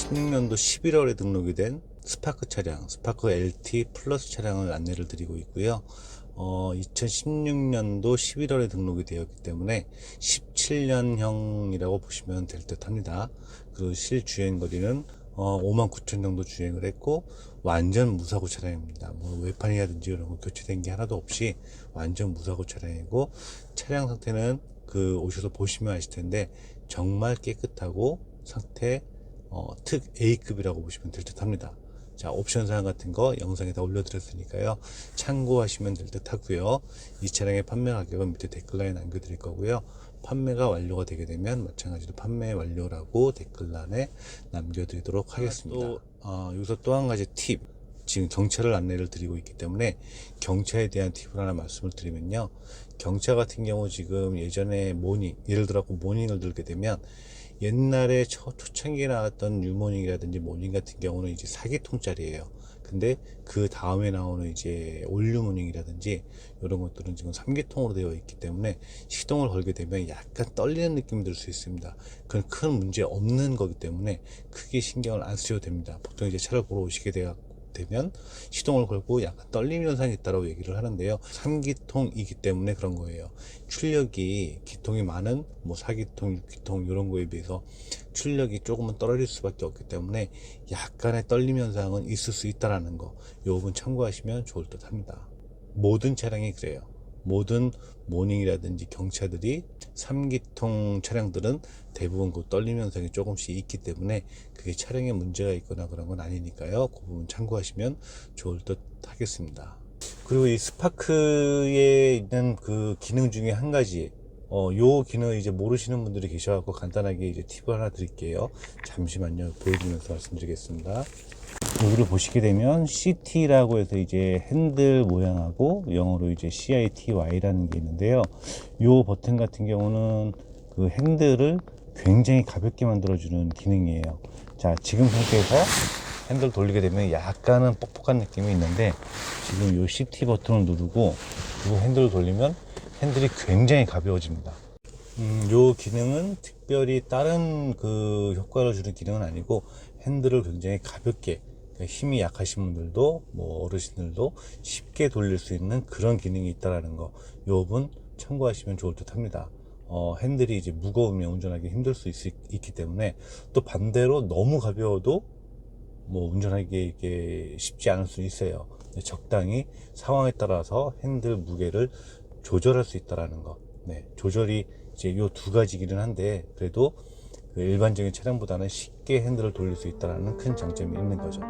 2016년도 11월에 등록이 된 스파크 차량, 스파크 LT 플러스 차량을 안내를 드리고 있고요. 어, 2016년도 11월에 등록이 되었기 때문에 17년형이라고 보시면 될 듯 합니다. 그 실주행 거리는 어, 5만 9천 정도 주행을 했고 완전 무사고 차량입니다. 뭐 외판이라든지 이런 거 교체된 게 하나도 없이 완전 무사고 차량이고 차량 상태는 그 오셔서 보시면 아실 텐데 정말 깨끗하고 상태 어, 특 A급이라고 보시면 될 듯 합니다. 자, 옵션 사항 같은 거 영상에 다 올려드렸으니까요. 참고하시면 될 듯 하고요. 이 차량의 판매 가격은 밑에 댓글란에 남겨드릴 거고요. 판매가 완료가 되게 되면 마찬가지로 판매 완료라고 댓글란에 남겨드리도록 하겠습니다. 또, 어, 여기서 또 한 가지 팁. 지금 경차를 안내를 드리고 있기 때문에 경차에 대한 팁을 하나 말씀을 드리면요. 경차 같은 경우 지금 예전에 모닝, 예를 들어 모닝을 들게 되면 옛날에 초, 초창기에 나왔던 뉴모닝이라든지 모닝 같은 경우는 이제 사기통짜리예요. 근데 그 다음에 나오는 이제 올류모닝이라든지 이런 것들은 지금 3기통으로 되어 있기 때문에 시동을 걸게 되면 약간 떨리는 느낌이 들 수 있습니다. 그건 큰 문제 없는 거기 때문에 크게 신경을 안 쓰셔도 됩니다. 보통 이제 차를 보러 오시게 되어 되면 시동을 걸고 약간 떨림 현상이 있다고 얘기를 하는데요. 3기통이기 때문에 그런 거예요. 출력이 기통이 많은 뭐 4기통, 6기통 이런 거에 비해서 출력이 조금은 떨어질 수밖에 없기 때문에 약간의 떨림 현상은 있을 수 있다라는 거. 이 부분 참고하시면 좋을 듯 합니다. 모든 차량이 그래요. 모든 모닝이라든지 경차들이 3기통 차량들은 대부분 그 떨림 현상이 조금씩 있기 때문에 그게 차량에 문제가 있거나 그런 건 아니니까요. 그 부분 참고하시면 좋을 듯 하겠습니다. 그리고 이 스파크에 있는 그 기능 중에 한 가지 어, 요 기능 이제 모르시는 분들이 계셔갖고 간단하게 이제 팁을 하나 드릴게요. 잠시만요. 보여주면서 말씀드리겠습니다. 여기를 보시게 되면 CT라고 해서 이제 핸들 모양하고 영어로 이제 CITY라는 게 있는데요. 요 버튼 같은 경우는 그 핸들을 굉장히 가볍게 만들어주는 기능이에요. 자, 지금 상태에서 핸들 돌리게 되면 약간은 뻑뻑한 느낌이 있는데 지금 요 CT 버튼을 누르고 이 핸들을 돌리면 핸들이 굉장히 가벼워집니다. 음, 요 기능은 특별히 다른 그 효과를 주는 기능은 아니고 핸들을 굉장히 가볍게 힘이 약하신 분들도 뭐 어르신들도 쉽게 돌릴 수 있는 그런 기능이 있다라는 거. 요 부분 참고하시면 좋을 듯 합니다. 어, 핸들이 이제 무거우면 운전하기 힘들 수 있, 있기 때문에 또 반대로 너무 가벼워도 뭐 운전하기 이게 쉽지 않을 수 있어요. 적당히 상황에 따라서 핸들 무게를 조절할 수 있다라는 거. 네, 조절이 이제 요 두 가지기는 한데 그래도 그 일반적인 차량보다는 쉽게 핸들을 돌릴 수 있다는 큰 장점이 있는 거죠.